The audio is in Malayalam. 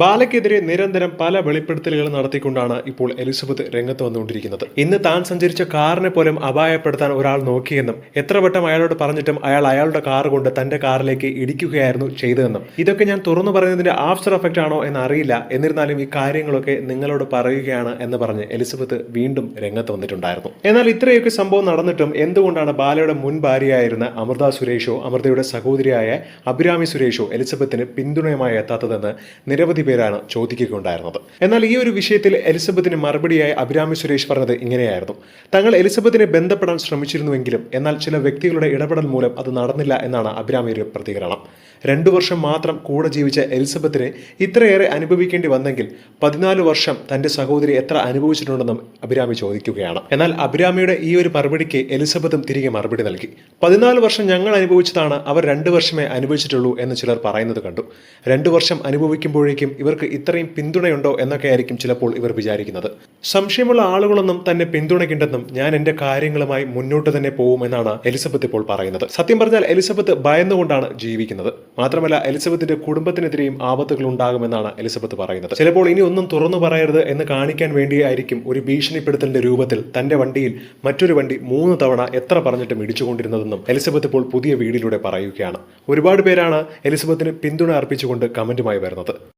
ബാലയ്ക്കെതിരെ നിരന്തരം പല വെളിപ്പെടുത്തലുകൾ നടത്തിക്കൊണ്ടാണ് ഇപ്പോൾ എലിസബത്ത് രംഗത്ത് വന്നുകൊണ്ടിരിക്കുന്നത്. ഇന്ന് താൻ സഞ്ചരിച്ച കാറിനെ പോലും അപായപ്പെടുത്താൻ ഒരാൾ നോക്കിയെന്നും എത്ര വട്ടം അയാളോട് പറഞ്ഞിട്ടും അയാൾ അയാളുടെ കാർ കൊണ്ട് തന്റെ കാറിലേക്ക് ഇടിക്കുകയായിരുന്നു ചെയ്തതെന്നും ഇതൊക്കെ ഞാൻ തുറന്നു പറയുന്നതിന്റെ ആഫ്റ്റർ എഫക്റ്റ് ആണോ എന്ന് അറിയില്ല. എന്നിരുന്നാലും ഈ കാര്യങ്ങളൊക്കെ നിങ്ങളോട് പറയുകയാണ് എന്ന് പറഞ്ഞ് എലിസബത്ത് വീണ്ടും രംഗത്ത് വന്നിട്ടുണ്ടായിരുന്നു. എന്നാൽ ഇത്രയൊക്കെ സംഭവം നടന്നിട്ടും എന്തുകൊണ്ടാണ് ബാലയുടെ മുൻ ഭാര്യയായിരുന്ന അമൃത സുരേഷോ അമൃതയുടെ സഹോദരിയായ അഭിരാമി സുരേഷോ എലിസബത്തിന് പിന്തുണയുമായി എത്താത്തതെന്ന് നിരവധി പേരാണ് ചോദിക്കുകയുണ്ടായിരുന്നത്. എന്നാൽ ഈ ഒരു വിഷയത്തിൽ എലിസബത്തിന് മറുപടിയായി അഭിരാമി സുരേഷ് പറഞ്ഞത് ഇങ്ങനെയായിരുന്നു. തങ്ങൾ എലിസബത്തിനെ ബന്ധപ്പെടാൻ ശ്രമിച്ചിരുന്നുവെങ്കിലും എന്നാൽ ചില വ്യക്തികളുടെ ഇടപെടൽ മൂലം അത് നടന്നില്ല എന്നാണ് അഭിരാമിയുടെ പ്രതികരണം. രണ്ടു വർഷം മാത്രം കൂടെ ജീവിച്ച എലിസബത്തിനെ ഇത്രയേറെ അനുഭവിക്കേണ്ടി വന്നെങ്കിൽ പതിനാല് വർഷം തന്റെ സഹോദരി എത്ര അനുഭവിച്ചിട്ടുണ്ടെന്നും അഭിരാമി ചോദിക്കുകയാണ്. എന്നാൽ അഭിരാമിയുടെ ഈ ഒരു മറുപടിക്ക് എലിസബത്തും തിരികെ മറുപടി നൽകി. പതിനാല് വർഷം ഞങ്ങൾ അനുഭവിച്ചതാണ് അവർ രണ്ടു വർഷമേ അനുഭവിച്ചിട്ടുള്ളൂ എന്ന് ചിലർ പറയുന്നത് കണ്ടു. രണ്ടു വർഷം അനുഭവിക്കുമ്പോഴേക്കും ഇവർക്ക് ഇത്രയും പിന്തുണയുണ്ടോ എന്നൊക്കെ ആയിരിക്കും ചിലപ്പോൾ ഇവർ വിചാരിക്കുന്നത്. സംശയമുള്ള ആളുകളൊന്നും തന്നെ പിന്തുണയ്ക്കുണ്ടെന്നും ഞാൻ എന്റെ കാര്യങ്ങളുമായി മുന്നോട്ട് തന്നെ പോകുമെന്നാണ് എലിസബത്ത് ഇപ്പോൾ പറയുന്നത്. സത്യം പറഞ്ഞാൽ എലിസബത്ത് ഭയന്നുകൊണ്ടാണ് ജീവിക്കുന്നത്. മാത്രമല്ല എലിസബത്തിന്റെ കുടുംബത്തിനെതിരെയും ആപത്തുകൾ ഉണ്ടാകുമെന്നാണ് എലിസബത്ത് പറയുന്നത്. ചിലപ്പോൾ ഇനി ഒന്നും തുറന്നു പറയരുത് എന്ന് കാണിക്കാൻ വേണ്ടിയായിരിക്കും ഒരു ഭീഷണിപ്പെടുത്തലിന്റെ രൂപത്തിൽ തന്റെ വണ്ടിയിൽ മറ്റൊരു വണ്ടി മൂന്ന് തവണ എത്ര പറഞ്ഞിട്ടും ഇടിച്ചുകൊണ്ടിരുന്നതെന്നും എലിസബത്ത് ഇപ്പോൾ പുതിയ വീടിലൂടെ പറയുകയാണ്. ഒരുപാട് പേരാണ് എലിസബത്തിന് പിന്തുണ അർപ്പിച്ചുകൊണ്ട് കമന്റുമായി വരുന്നത്.